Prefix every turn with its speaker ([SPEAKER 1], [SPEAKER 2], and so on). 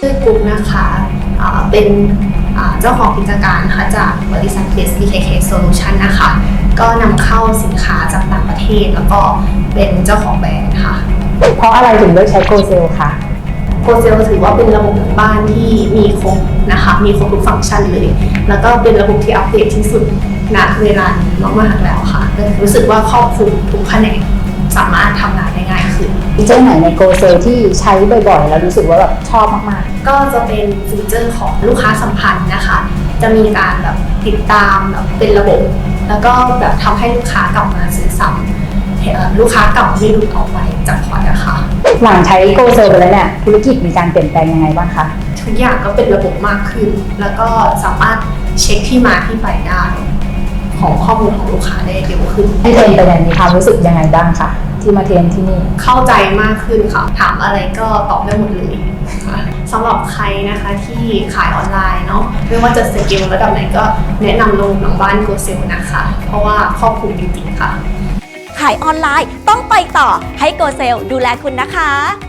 [SPEAKER 1] ชื่อกุ๊กนะคะเป็นเจ้าของกิจการค่ะจากบริษัท SBKK Solution นะคะ ก็นำเข้าสินค้าจากต่างประเทศ แล้วก็เป็นเจ้าของแบรนด์ค่ะ
[SPEAKER 2] เพราะอะไรถึงเลือกใช้โกเซลคะ
[SPEAKER 1] โกเซลถือว่าเป็นระบบบ้านที่มีครบนะคะ มีครบทุกฟังก์ชันเลย แล้วก็เป็นระบบที่อัปเดตที่สุด ณเวลานี้มากๆแล้วค่ะเลยรู้สึกว่าครอบคลุมทุกแผนกสามารถทำงานได้ง่ายขึ้น
[SPEAKER 2] ฟีเจอร์ไหนในโกเซลที่ใช้บ่อยๆ แล้วรู้สึกว่าแบบชอบมาก
[SPEAKER 1] ก็จะเป็นฟีเจอร์ของลูกค้าสัมพันธ์นะคะ จะมีการแบบติดตามแบบเป็นระบบ แล้วก็แบบทำให้ลูกค้ากลับมาซื้อซ้ำเอ่อลูกค้าเก่าไม่หลุดออกไปจากพอร์ตนะคะ
[SPEAKER 2] ๆหลังใช้โกเซลไปแล้วเนี่ยธุรกิจมีการเปลี่ยนแปลงยังไงบ้างคะ
[SPEAKER 1] ทุกอย่างก็เป็นระบบมากขึ้น แล้วก็สามารถเช็คที่มาที่ไปได้ ของข้อมูลของลูกค้าได้เร็วขึ้น
[SPEAKER 2] ที่เทรนไปเนี่ยมีความรู้สึกยังไงบ้างคะที่มาเทรนที่นี่
[SPEAKER 1] เข้าใจมากขึ้นค่ะ ถามอะไรก็ตอบได้หมดเลยค่ะสำหรับใครนะคะที่ขายออนไลน์เนาะไม่ว่าจะสกิลระดับไหนก็แนะนำลงหลังบ้านโกเซลนะคะ เพราะว่าครอบคลุมจริงๆค่ะ
[SPEAKER 3] ขายออนไลน์ต้องไปต่อให้โกเซลดูแลคุณนะคะ